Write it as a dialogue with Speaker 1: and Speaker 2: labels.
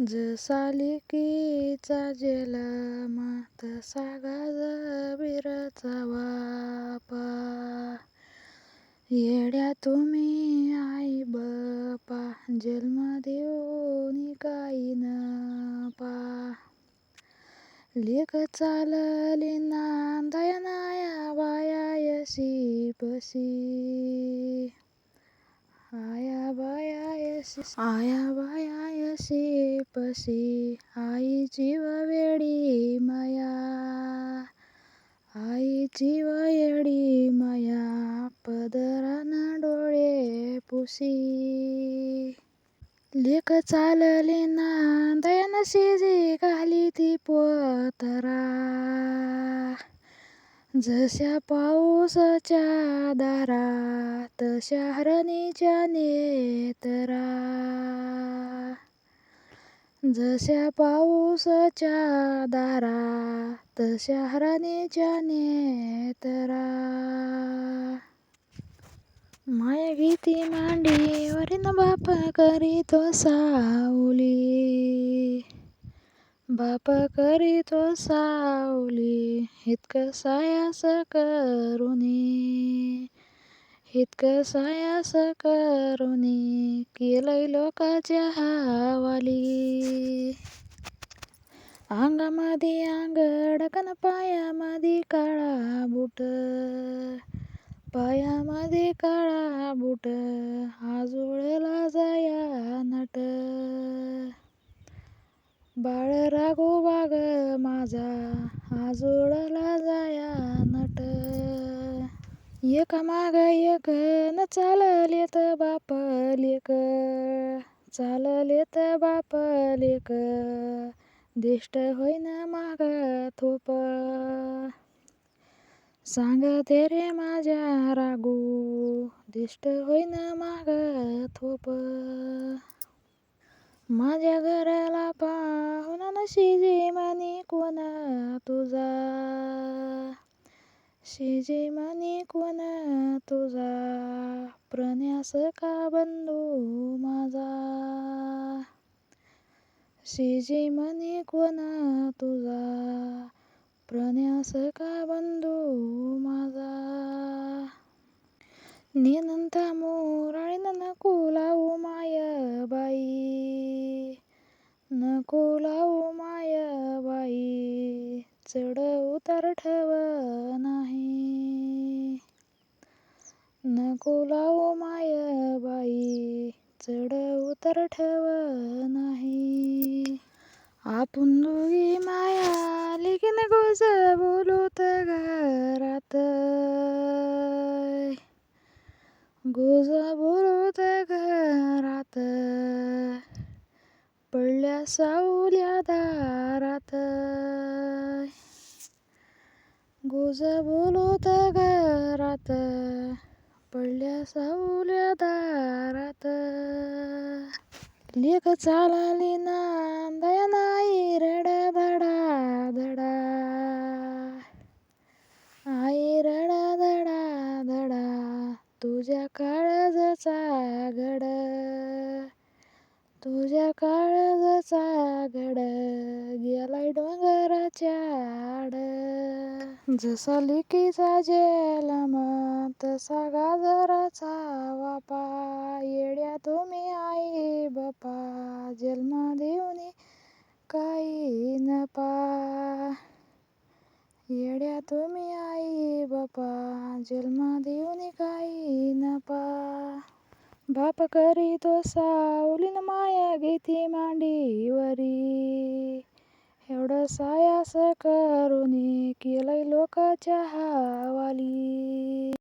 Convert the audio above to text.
Speaker 1: जसा लिकीचा जलमा तसा गाजबीरचा बापा येड्या तुम्ही आई बापा जन्म देऊनी काही न पा. लेक चालली नांदयनाया बाया यशी पशी. आया बाया यशी आया बाया यशी पशी आई जीव वेडी माया आई जीव येडी माया पदरान डोळे पुसी. लेख चालली ना दयनशी जी घाली ती पोतरा. जशा पाऊसच्या दारा तशा हरणीच्या नेतरा जशा पाऊसच्या दारा तशा हरणीच्या नेतरा माया गीती मांडीवरीन बाप करीतो सावली. बाप करीतो सावली इतकं सायास करुनी. इतकं सायास करुनी केलंय लोकाच्या हावाली. अंगामध्ये अंग अडकन पायामध्ये काळा बुट. पायामध्ये काळा बुट आजोळला जाया नट बाळ राघोबा ग माझा आजोळला जाया नट. एक माग एक न चाललेत बाप लेक. चाललेत बाप लेक. दिष्ट होईन माग थोप. सांगते रे माझ्या रागू दिष्ट होईन माग थोप. माझ्या घराला पाहुणा नशिजी म्हणी कोण तुझा शिजी म्हणी तुझा प्रन्यास का बंधू माझा? शिजे म्हणी तुझा प्रन्यास का बंधू माझा? नेनंता मोरा नको लावू माय चढ उतार ठेव नाही. नको लावू मायाबाई चढ उतार ठेव नाही. आपण दोघी माया लेकिन गोज बोलूत घरात. गोज बोल घरात पडल्या सावल्या दारात गोज बोलत घरात पडल्या सावल्या दारात लेक चालली नाही रड धडा धडा. आई रड धडा धडा तुझ्या का तुझ्या काळजाचा घड गेलाय डोंगराच्या आड. जसा लिकीचा जलम तसा गाजराचा वापा. येड्या तुम्ही आई बापा जन्म देऊन काही न पा येड्या तुम्ही आई बापा जन्म देऊन काही न बाप करी तो करीतो न माया घेती मांडीवरी. एवढं सायास करुनी केलंय लोकाच्या हावाली.